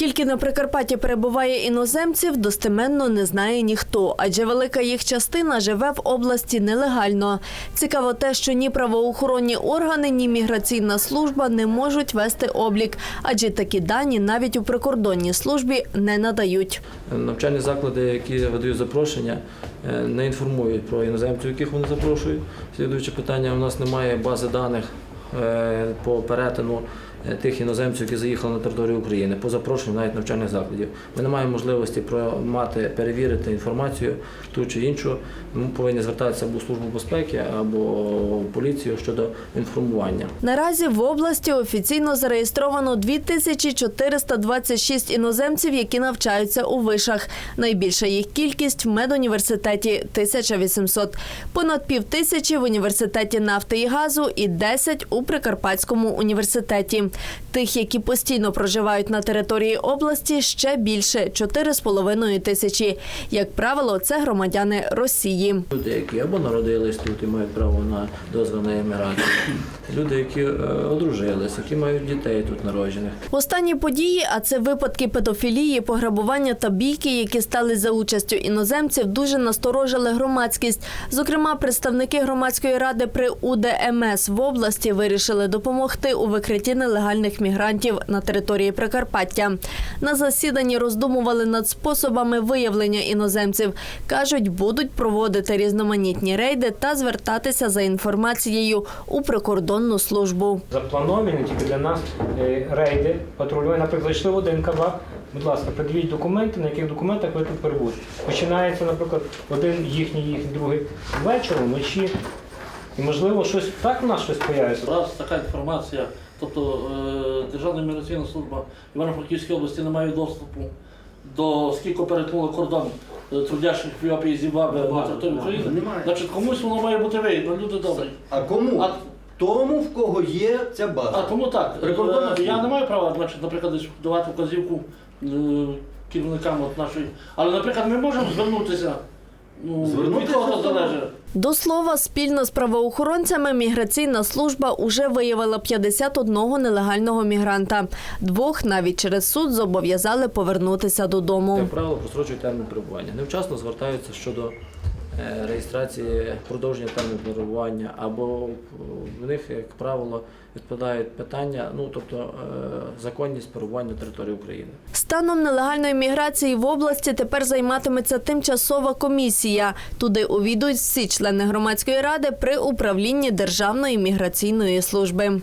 Скільки на Прикарпатті перебуває іноземців, достеменно не знає ніхто, адже велика їх частина живе в області нелегально. Цікаво те, що ні правоохоронні органи, ні міграційна служба не можуть вести облік, адже такі дані навіть у прикордонній службі не надають. Навчальні заклади, які видають запрошення, е, не інформують про іноземців, яких вони запрошують. Слідуюче питання: у нас немає бази даних е, по перетину тих іноземців, які заїхали на територію України, по запрошенню навіть навчальних закладів. Ми не маємо можливості мати, перевірити інформацію ту чи іншу. Ми повинні звертатися або в службу безпеки, або в поліцію щодо інформування. Наразі в області офіційно зареєстровано 2426 іноземців, які навчаються у вишах. Найбільша їх кількість в медуніверситеті 1800. Понад пів тисячі в університеті нафти і газу і 10 у Прикарпатському університеті. Тих, які постійно проживають на території області, ще більше 4,5 тисячі. Як правило, це громадяни Росії. Люди, які або народились тут і мають право на дозвіл на еміграцію, люди, які е, одружились, які мають дітей тут народжених. Останні події, а це випадки педофілії, пограбування та бійки, які стали за участю іноземців, дуже насторожили громадськість. Зокрема, представники громадської ради при УДМС в області вирішили допомогти у викритті нелегальних мігрантів на території Прикарпаття. На засіданні роздумували над способами виявлення іноземців. кажуть, будуть проводити різноманітні рейди та звертатися за інформацією у прикордонну службу. Заплановані тільки для нас е, рейди патрулювання. Наприклад, йшли в один кабак. Будь ласка, придивіть документи, на яких документах ви тут перебудете. Починається, наприклад, один їхній, їхній, другий ввечері, вночі. І можливо щось так в нас щось появиться. Раз така інформація, тобто е, Державна міграційна служба Івано-Франківської області не має доступу до скільки перетнули кордон е, трудящих в Йопії Зімбабве на території України, Немає. значить комусь воно має бути вигідно, люди добрі. А кому? А- Тому, в кого є ця база. А тому так, Прикордонна е, я служба. не маю права, значить, наприклад, десь давати вказівку е, керівникам от нашої. Але, наприклад, ми можемо звернутися. Ну, від кого до- залежить. До слова, спільно з правоохоронцями міграційна служба уже виявила 51 нелегального мігранта. Двох навіть через суд зобов'язали повернутися додому. Як правило, просрочують термін перебування. Невчасно звертаються щодо реєстрації продовження терміну перебування, або е, в них, як правило, відпадають питання, ну тобто е, законність перебування території України. Станом нелегальної міграції в області тепер займатиметься тимчасова комісія. Туди увійдуть всі члени громадської ради при управлінні Державної міграційної служби.